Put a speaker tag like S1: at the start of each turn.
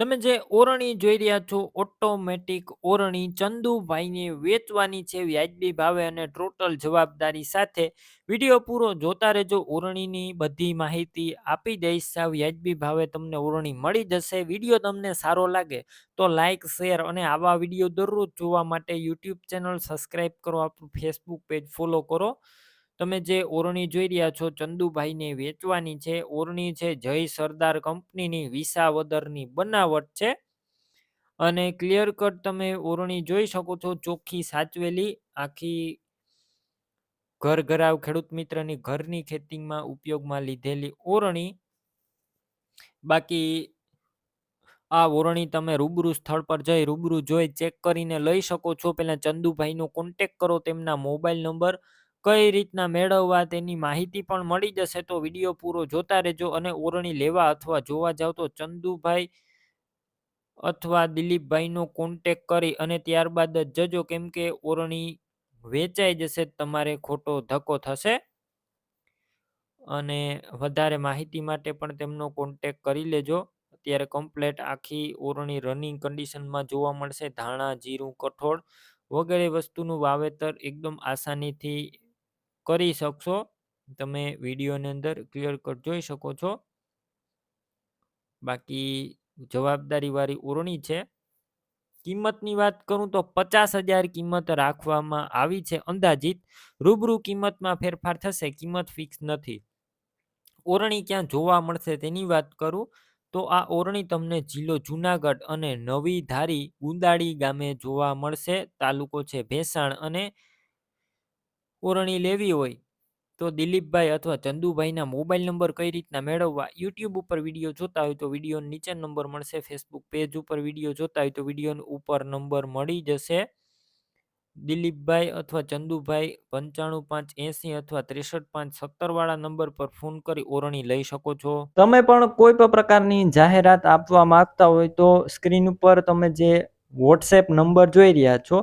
S1: તમે જે ઓરણી જોઈ રહ્યા છો ઓટોમેટિક ઓરણી ચંદુભાઈને વેચવાની છે વ્યાજબી ભાવે અને ટોટલ જવાબદારી સાથે. વીડિયો પૂરો જોતા રહેજો, ઓરણીની બધી માહિતી આપી દઈશ. સાવ વ્યાજબી ભાવે તમને ઓરણી મળી જશે. વીડિયો તમને સારો લાગે તો લાઇક શેર અને આવા વીડિયો દરરોજ જોવા માટે યુટ્યુબ ચેનલ સબસ્ક્રાઈબ કરો, આપણું ફેસબુક પેજ ફોલો કરો. તમે જે ઓરણી જોઈ રહ્યા છો, ચંદુભાઈને વેચવાની છે. ઓરણી છે જય સરદાર કંપનીની વિસાવદરની બનાવટ છે. અને ક્લિયર કટ તમે ઓરણી જોઈ શકો છો, ચોખ્ખી સાચવેલી, આખી ઘર ઘરાવ, ખેડૂત મિત્રની ઘરની ખેતીમાં ઉપયોગમાં લીધેલી ઓરણી. બાકી આ ઓરણી તમે રૂબરૂ સ્થળ પર જઈ રૂબરૂ જોઈ ચેક કરીને લઈ શકો છો. પહેલાં ચંદુભાઈનો કોન્ટેક કરો તેમના મોબાઈલ નંબર. કઈ રીતના મેળવવા તેની માહિતી પણ મળી જશે તો વીડિયો પૂરો જોતા રહેજો અને ઓરણી લેવા અથવા જોવા જાવ તો ચંદુભાઈ અથવા દિલીપભાઈનો કોન્ટેક કરી અને ત્યારબાદ જ જજો કેમ કે ઓરણી વેચાઈ જશે, તમારે ખોટો ધક્કો થશે. અને વધારે માહિતી માટે પણ તેમનો કોન્ટેક કરી લેજો. અત્યારે કમ્પ્લેટ આખી ઓરણી રનિંગ કન્ડિશનમાં જોવા મળશે. ધાણા, જીરું, કઠોળ વગેરે વસ્તુનું વાવેતર એકદમ આસાનીથી કરી શકશો. તમે વિડીયોની અંદર ક્લિયર કટ જોઈ શકો છો. બાકી જવાબદારીવાળી ઓરણી છે. કિંમતની વાત કરું તો પચાસ હજાર કિંમત રાખવામાં આવી છે અંદાજિત. રૂબરૂ કિંમતમાં ફેરફાર થશે, કિંમત ફિક્સ નથી. ઓરણી ક્યાં જોવા મળશે તેની વાત કરું તો આ ઓરણી તમને જિલ્લો જુનાગઢ અને નવી ધારી ગુંદાળી ગામે જોવા મળશે. તાલુકો છે ભેસાણ અને ઓરણી લેવી હોય તો દિલીપભાઈ અથવા ચંદુભાઈના મોબાઈલ નંબર કઈ રીતના મેળવવા? યુટ્યુબ ઉપર વીડિયો જોતા હોય તો વીડિયો નીચે નંબર મળશે. ફેસબુક પેજ ઉપર વીડિયો જોતા હોય તો વીડિયો ઉપર નંબર મળી જશે. દિલીપભાઈ અથવા ચંદુભાઈ પંચાણું પાંચ એસી અથવા ત્રેસઠ પાંચ સત્તર વાળા નંબર પર ફોન કરી ઓરણી લઈ શકો છો. તમે પણ કોઈ પણ પ્રકારની જાહેરાત આપવા માંગતા હોય તો સ્ક્રીન ઉપર તમે જે વોટ્સએપ નંબર જોઈ રહ્યા છો